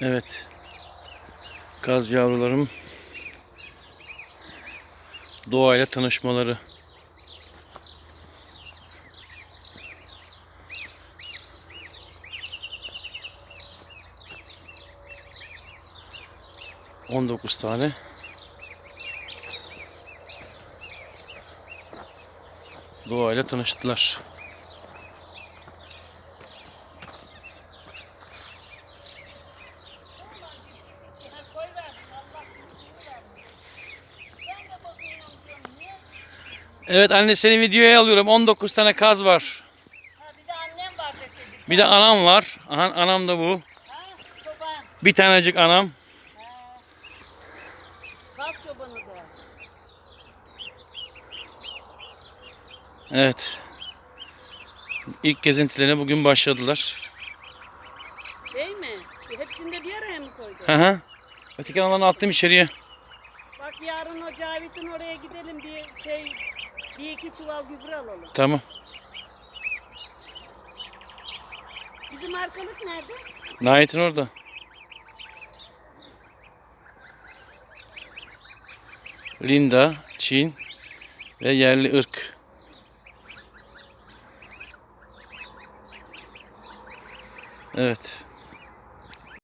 Evet. Kaz yavrularım doğayla tanışmaları. On dokuz tane. Doğayla tanıştılar. Evet anne seni videoya alıyorum. 19 tane kaz var. Ha, bir de annem var. Bir de anam var. Aha, anam da bu. Ha, çoban. Bir tanecik anam. Kalk çobanı da. Evet. İlk gezintilerine bugün başladılar. Şey mi? Hepsini de bir araya mı koydun? Hı hı. Öteki analarını attım içeriye. Bak yarın o Cavit'in oraya gidelim diye şey bir iki çuval gübre alalım. Tamam. Bizim arkalık nerede? Nihayet'in orada. Linda, Çin ve yerli ırk. Evet.